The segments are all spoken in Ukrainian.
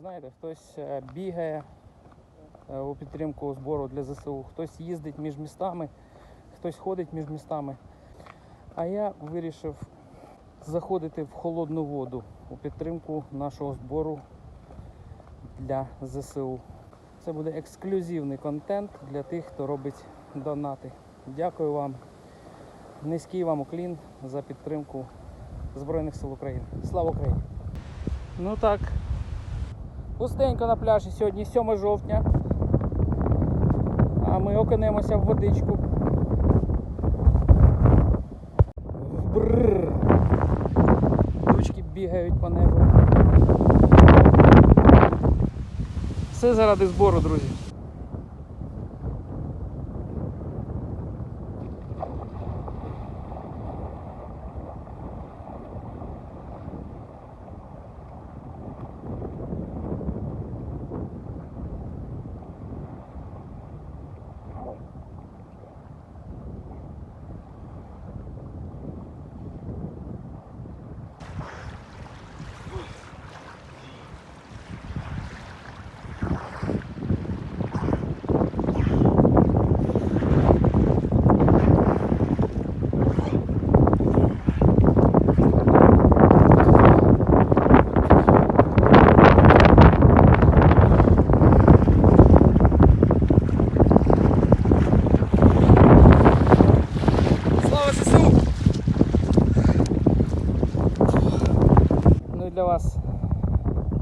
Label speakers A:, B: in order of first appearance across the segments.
A: Знаєте, хтось е, бігає е, у підтримку збору для ЗСУ, хтось їздить між містами, хтось ходить між містами. А я вирішив заходити в холодну воду у підтримку нашого збору для ЗСУ. Це буде ексклюзивний контент для тих, хто робить донати. Дякую вам. Низький вам уклін за підтримку Збройних сил України. Слава Україні! Ну так, пустенько на пляжі сьогодні 7 жовтня. А ми окинемося в водичку. Бррр. Дочки бігають по небу. Все заради збору, друзі. Слава ЗСУ! Ну і для вас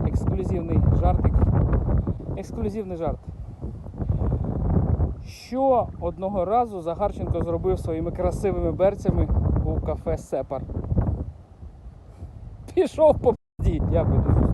A: ексклюзивний жартик. Ексклюзивний жарт. Що одного разу Загарченко зробив своїми красивими берцями у кафе Сепар? Пішов по пізді. Дякую дуже.